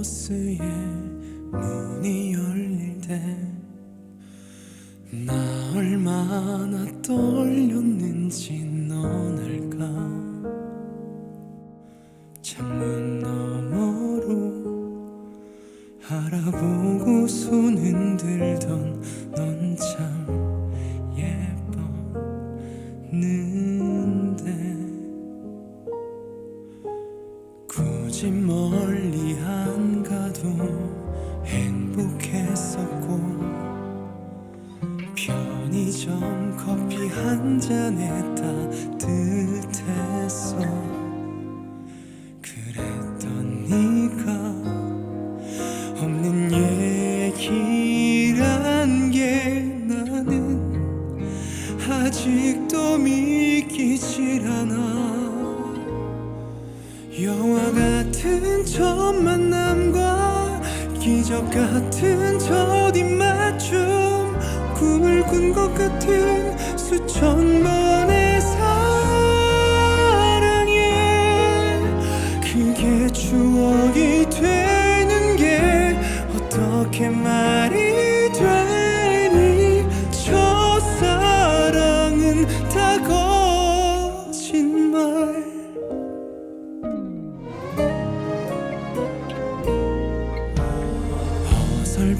호스에 문이 열릴 때 나 얼마나 떨렸는지 넌 알까? 창문 너머로 알아보 굳이 멀리 안 가도 행복했었고 편의점 커피 한 잔에 따뜻했어. 그랬던 네가 없는 얘기란 게 나는 아직도 믿기질 않아 영화 같은 첫 만남과 기적 같은 첫 입맞춤 꿈을 꾼 것 같은 수천 번의 사랑에 그게 추억이 되는 게 어떻게 말이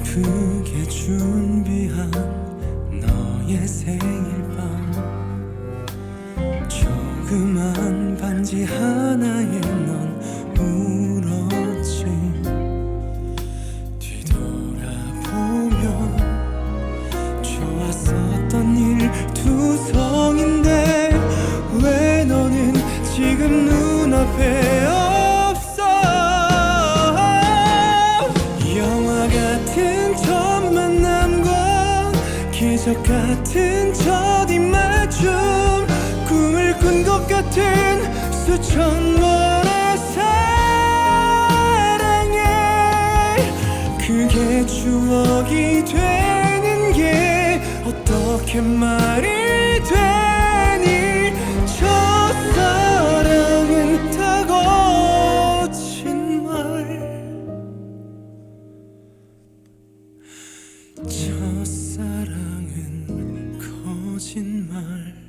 어설프게 준비한 너의 생일밤. 조그만 반지 하나에 넌 울었지 뒤돌아보면 좋았었던 일투성인데 왜 너는 지금 눈앞에 기적 같은 첫 입맞춤 꿈을 꾼 것 같은 수천 번의 사랑에 그게 추억이 되는 게 어떻게 말이 돼 거짓말.